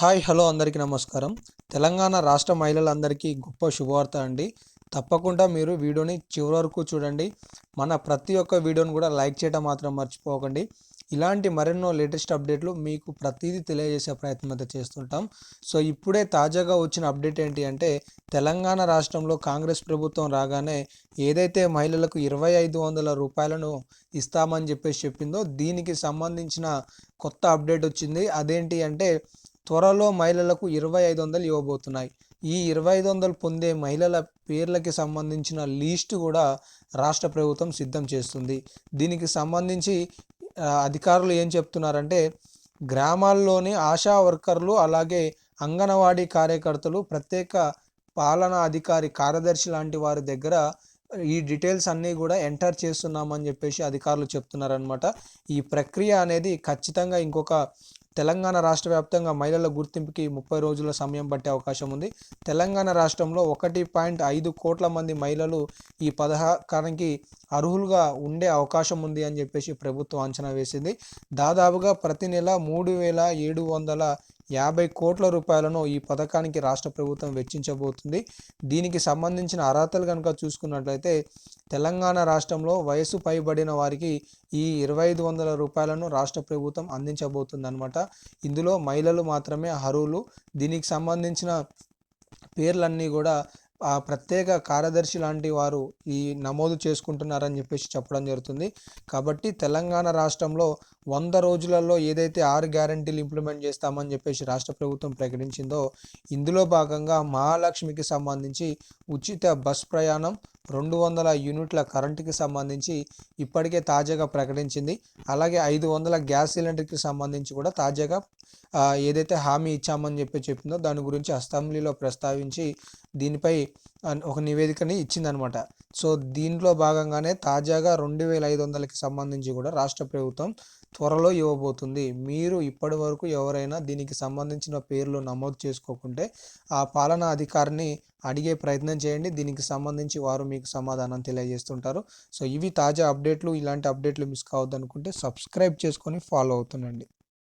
Hi hello అందరికీ నమస్కారం. తెలంగాణ రాష్ట్ర మహిళలందరికీ గొప్ప శుభవార్త అండి. తప్పకుండా మీరు వీడియోని చివరి వరకు చూడండి. మన ప్రతి ఒక్క వీడియోని కూడా లైక్ చేయడం మాత్రం మర్చిపోకండి. ఇలాంటి మరెన్నో లేటెస్ట్ అప్డేట్లు మీకు ప్రతిదీ తెలియజేసే ప్రయత్నం అయితే చేస్తుంటాం. సో ఇప్పుడే తాజాగా వచ్చిన అప్డేట్ ఏంటి అంటే తెలంగాణ రాష్ట్రంలో కాంగ్రెస్ ప్రభుత్వం రాగానే ఏదైతే మహిళలకు ఇరవై ఐదు వందల రూపాయలను ఇస్తామని చెప్పేసి చెప్పిందో దీనికి సంబంధించిన కొత్త అప్డేట్ వచ్చింది. అదేంటి అంటే త్వరలో మహిళలకు ఇరవై ఐదు వందలు ఇవ్వబోతున్నాయి. ఈ ఇరవై ఐదు వందలు పొందే మహిళల పేర్లకి సంబంధించిన లీస్ట్ కూడా రాష్ట్ర ప్రభుత్వం సిద్ధం చేస్తుంది. దీనికి సంబంధించి అధికారులు ఏం చెప్తున్నారంటే గ్రామాల్లోని ఆశా వర్కర్లు అలాగే అంగన్వాడీ కార్యకర్తలు ప్రత్యేక పాలనా అధికారి కార్యదర్శి లాంటి వారి దగ్గర ఈ డీటెయిల్స్ అన్నీ కూడా ఎంటర్ చేస్తున్నామని చెప్పేసి అధికారులు చెప్తున్నారనమాట ఈ ప్రక్రియ అనేది ఖచ్చితంగా ఇంకొక తెలంగాణ రాష్ట్ర వ్యాప్తంగా మహిళల గుర్తింపుకి ముప్పై రోజుల సమయం పట్టే అవకాశం ఉంది. తెలంగాణ రాష్ట్రంలో ఒకటి పాయింట్ ఐదు కోట్ల మంది మహిళలు ఈ పథకానికి అర్హులుగా ఉండే అవకాశం ఉంది అని చెప్పేసి ప్రభుత్వం అంచనా వేసింది. దాదాపుగా ప్రతి నెల మూడు వేల ఏడు వందల యాభై కోట్ల రూపాయలను ఈ పథకానికి రాష్ట్ర ప్రభుత్వం వెచ్చించబోతుంది. దీనికి సంబంధించిన అర్హతలు కనుక చూసుకున్నట్లయితే తెలంగాణ రాష్ట్రంలో వయసు పైబడిన వారికి ఈ ఇరవై ఐదు వందల రూపాయలను రాష్ట్ర ప్రభుత్వం అందించబోతుంది అనమాట ఇందులో మహిళలు మాత్రమే అర్హులు. దీనికి సంబంధించిన పేర్లన్నీ కూడా ఆ ప్రత్యేక కార్యదర్శి లాంటి వారు ఈ నమోదు చేసుకుంటున్నారని చెప్పేసి చెప్పడం జరుగుతుంది. కాబట్టి తెలంగాణ రాష్ట్రంలో వంద రోజులలో ఏదైతే ఆరు గ్యారంటీలు ఇంప్లిమెంట్ చేస్తామని చెప్పేసి రాష్ట్ర ప్రభుత్వం ప్రకటించిందో ఇందులో భాగంగా మహాలక్ష్మికి సంబంధించి ఉచిత బస్ ప్రయాణం రెండు వందల యూనిట్ల కరెంటుకి సంబంధించి ఇప్పటికే తాజాగా ప్రకటించింది. అలాగే ఐదు వందల గ్యాస్ సిలిండర్కి సంబంధించి కూడా తాజాగా ఏదైతే హామీ ఇచ్చామని చెప్పి చెప్పిందో దాని గురించి అసెంబ్లీలో ప్రస్తావించి దీనిపై ఒక నివేదికని ఇచ్చిందనమాట. సో దీంట్లో భాగంగానే తాజాగా రెండు వేల ఐదు వందలకి సంబంధించి కూడా రాష్ట్ర ప్రభుత్వం త్వరలో ఇవ్వబోతుంది. మీరు ఇప్పటి వరకు ఎవరైనా దీనికి సంబంధించిన పేర్లు నమోదు చేసుకోకుంటే ఆ పాలనా అధికారిని అడిగే ప్రయత్నం చేయండి. దీనికి సంబంధించి వారు మీకు సమాధానం తెలియజేస్తుంటారు. సో ఇవి తాజా అప్డేట్లు. ఇలాంటి అప్డేట్లు మిస్ కావద్దు అనుకుంటే సబ్స్క్రైబ్ చేసుకొని ఫాలో అవుతుండండి.